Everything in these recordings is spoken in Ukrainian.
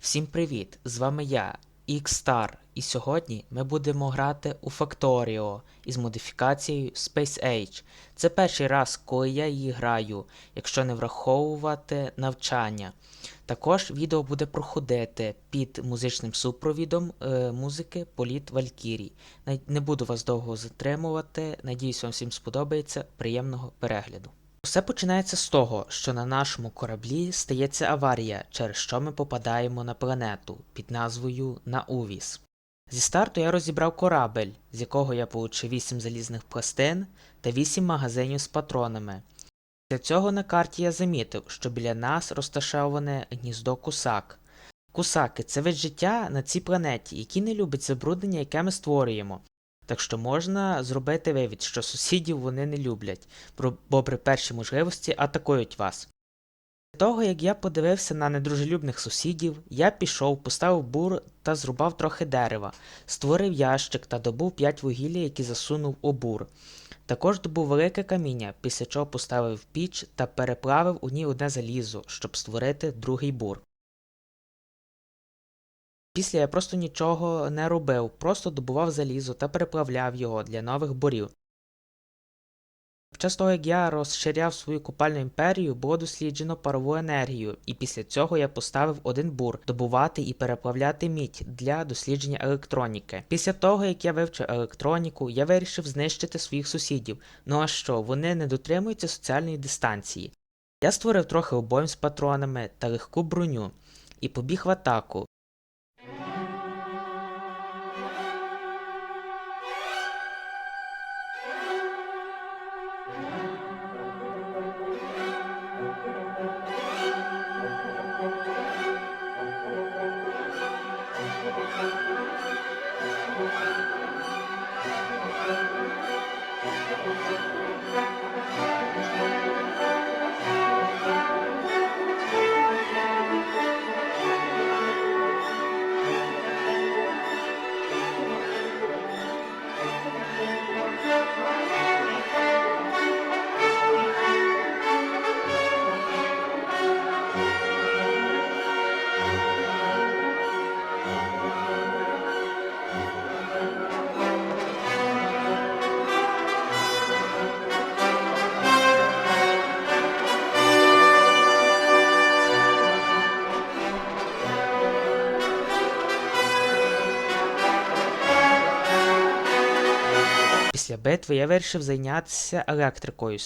Всім привіт! З вами я, X-Star, і сьогодні ми будемо грати у Factorio із модифікацією Space Age. Це перший раз, коли я її граю, якщо не враховувати навчання. Також відео буде проходити під музичним супровідом е, музики Політ Валькірій. Не буду вас довго затримувати. Надіюсь, вам всім сподобається. Приємного перегляду. Все починається з того, що на нашому кораблі стається аварія, через що ми попадаємо на планету під назвою Наувіс. Зі старту я розібрав корабель, з якого я получив 8 залізних пластин та 8 магазинів з патронами. Для цього на карті я замітив, що біля нас розташоване гніздо кусак. Кусаки це вид життя на цій планеті, який не любить забруднення, яке ми створюємо. Так що можна зробити вивід, що сусідів вони не люблять, бо- при першій можливості атакують вас. Після того, як я подивився на недружелюбних сусідів, я пішов, поставив бур та зрубав трохи дерева, створив ящик та добув 5 вугілля, які засунув у бур. Також добув велике каміння, після чого поставив піч та переплавив у ній одне залізо, щоб створити другий бур. Після я просто нічого не робив, просто добував залізо та переплавляв його для нових бурів. Під час того, як я розширяв свою купальну імперію, було досліджено парову енергію, і після цього я поставив один бур добувати і переплавляти мідь для дослідження електроніки. Після того, як я вивчив електроніку, я вирішив знищити своїх сусідів. Ну а що, вони не дотримуються соціальної дистанції. Я створив трохи обоїм з патронами та легку броню і побіг в атаку. Після битви я вирішив зайнятися електрикою.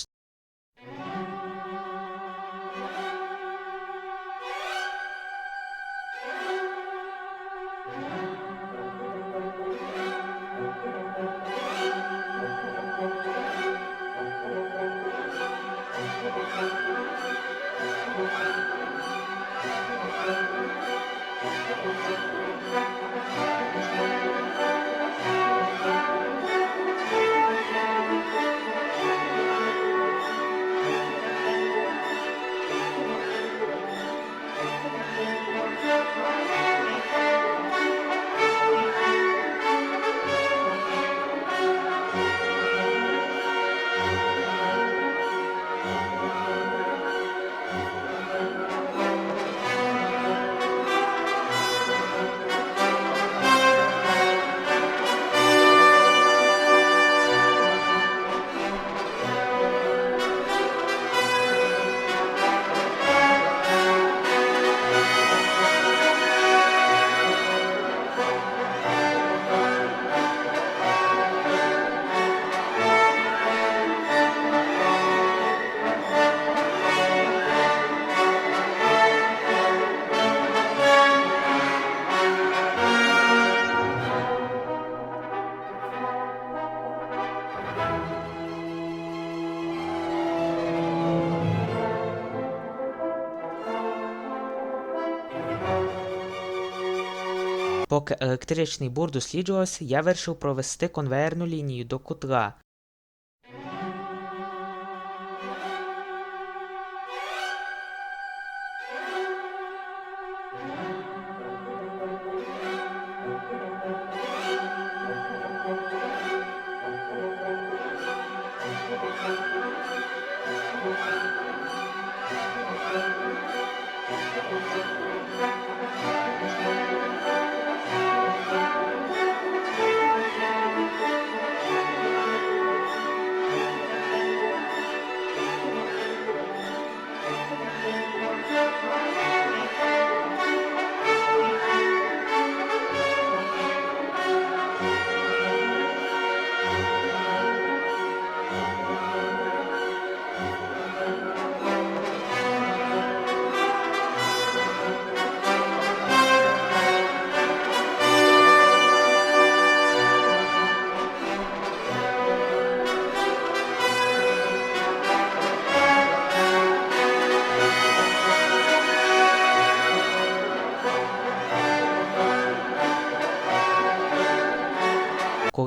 Поки електричний бур досліджувався, я вирішив провести конвейерну лінію до котла.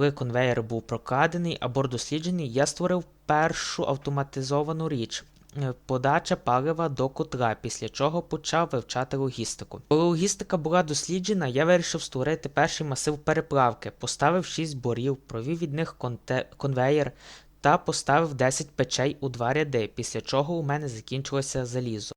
Коли конвейер був прокладений або досліджений, я створив першу автоматизовану річ. е, Подача палива до котла, після чого почав вивчати логістику. Коли логістика була досліджена, я вирішив створити перший масив переплавки, поставив 6 борів, провів від них конвеєр та поставив 10 печей у два ряди, після чого у мене закінчилося залізо.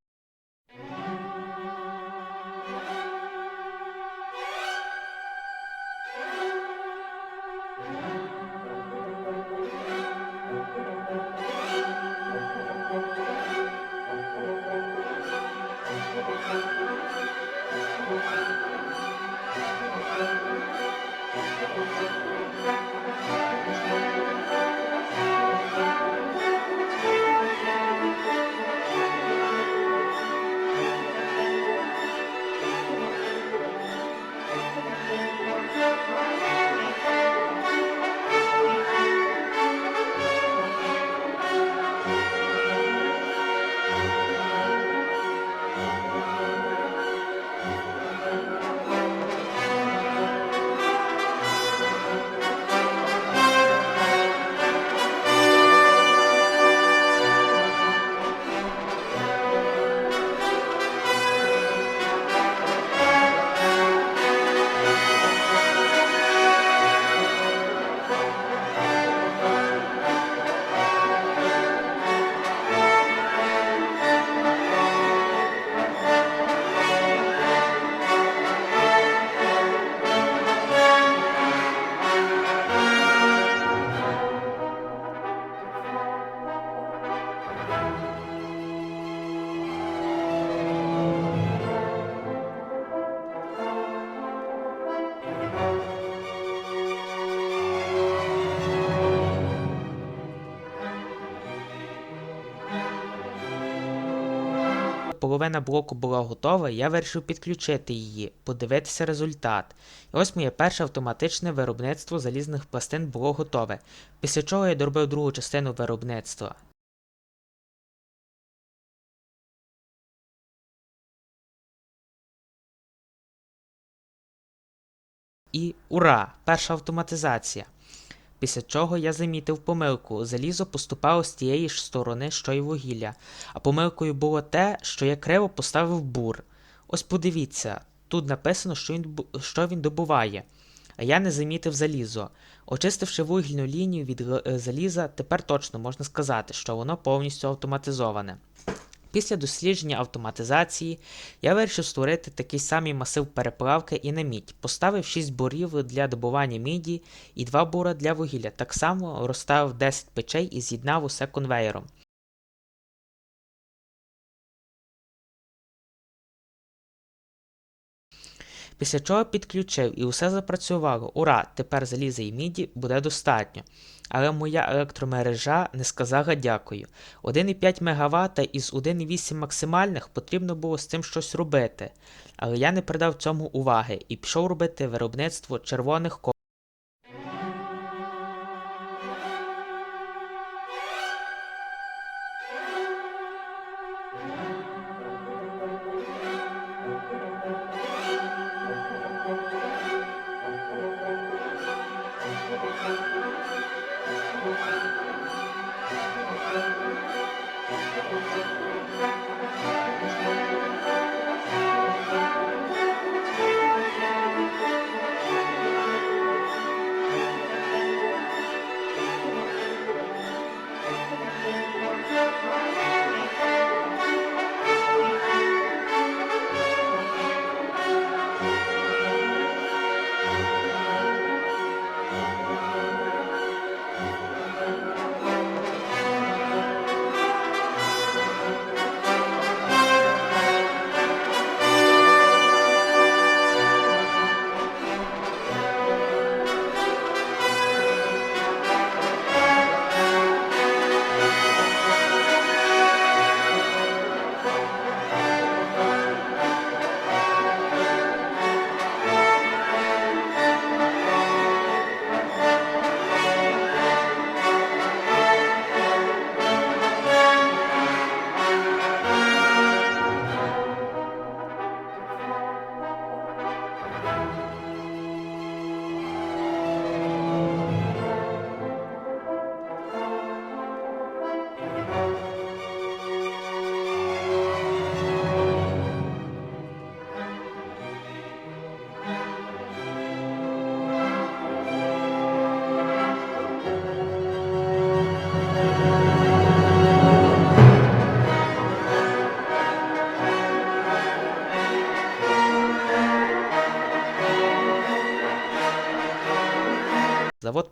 Половина блоку була готова, я вирішив підключити її, подивитися результат. І ось моє перше автоматичне виробництво залізних пластин було готове, після чого я доробив другу частину виробництва. І ура! Перша автоматизація. Після чого я замітив помилку. Залізо поступало з тієї ж сторони, що й вугілля. А помилкою було те, що я криво поставив бур. Ось подивіться, тут написано, що він, що він добуває. А я не замітив залізо. Очистивши вугільну лінію від е, заліза, тепер точно можна сказати, що воно повністю автоматизоване. Після дослідження автоматизації я вирішив створити такий самий масив переплавки і на мідь. Поставив 6 бурів для добування міді і 2 бура для вугілля. Так само розставив 10 печей і з'єднав усе конвейером. Після чого підключив і усе запрацювало. Ура! Тепер заліза і міді буде достатньо. Але моя електромережа не сказала дякую. 1,5 МВт із 1,8 максимальних потрібно було з цим щось робити. Але я не придав цьому уваги і пішов робити виробництво червоних ко.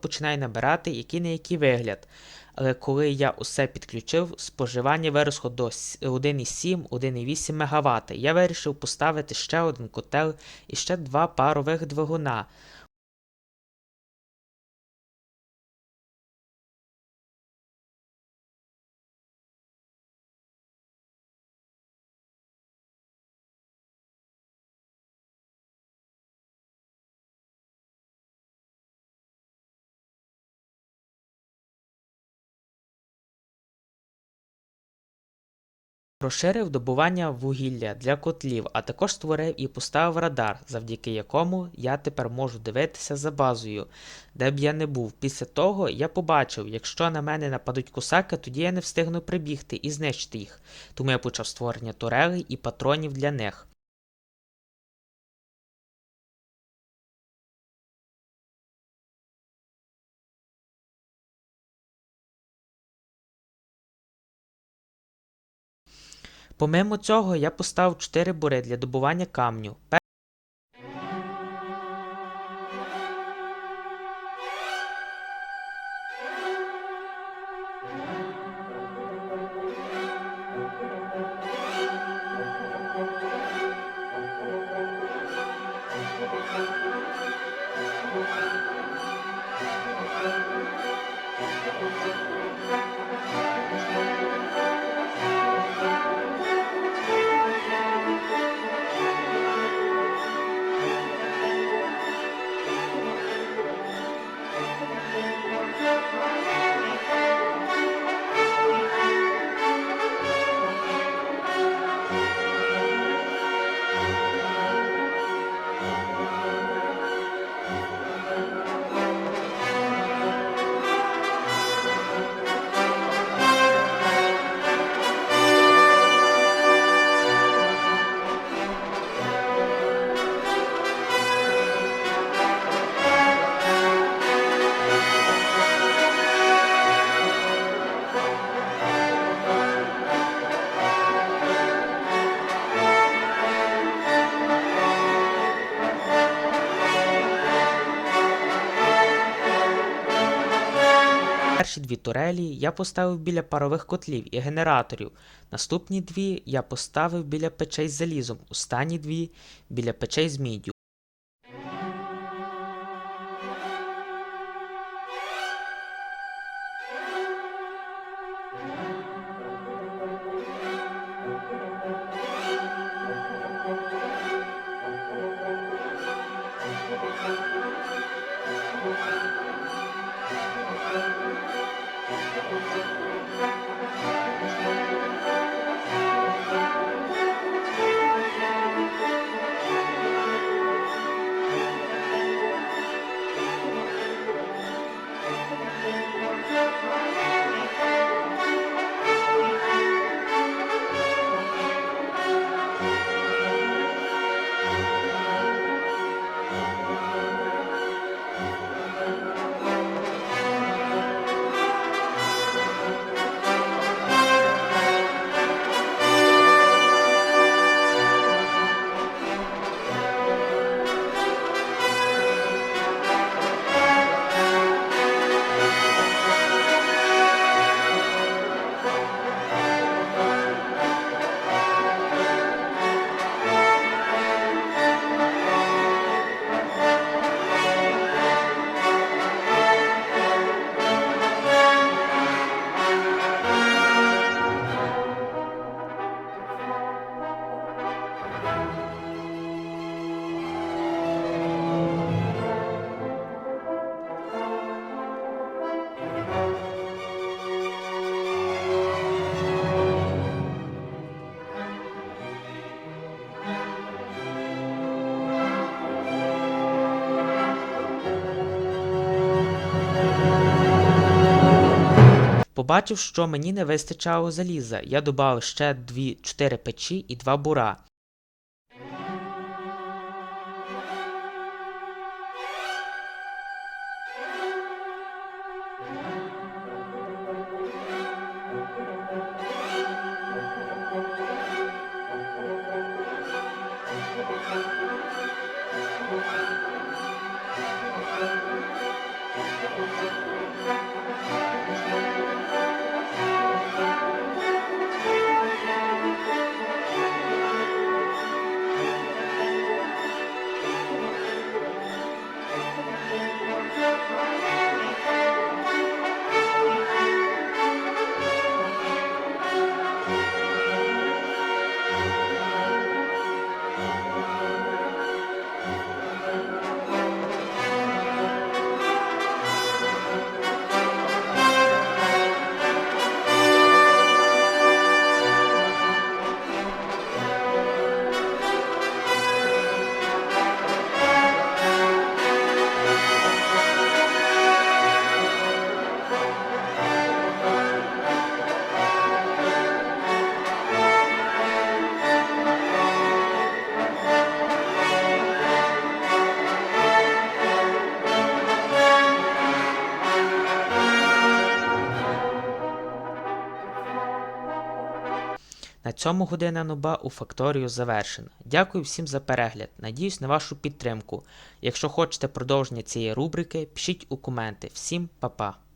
Починає набирати який не який вигляд. Але коли я усе підключив, споживання виросло до 1,7-1,8 МВт. Я вирішив поставити ще один котел і ще два парових двигуна. Розширив добування вугілля для котлів, а також створив і поставив радар, завдяки якому я тепер можу дивитися за базою, де б я не був. Після того я побачив, якщо на мене нападуть косаки, тоді я не встигну прибігти і знищити їх. Тому я почав створення турелей і патронів для них. Помимо цього, я поставив 4 бури для добування камню. Перші дві турелі я поставив біля парових котлів і генераторів. Наступні дві я поставив біля печей з залізом, останні дві біля печей з міддю. Thank you. Побачив, що мені не вистачало заліза. Я додав ще дві чотири печі і 2 бура. Цьому година нуба у факторію завершена. Дякую всім за перегляд. Надіюсь на вашу підтримку. Якщо хочете продовження цієї рубрики, пишіть у коменти. Всім па-па!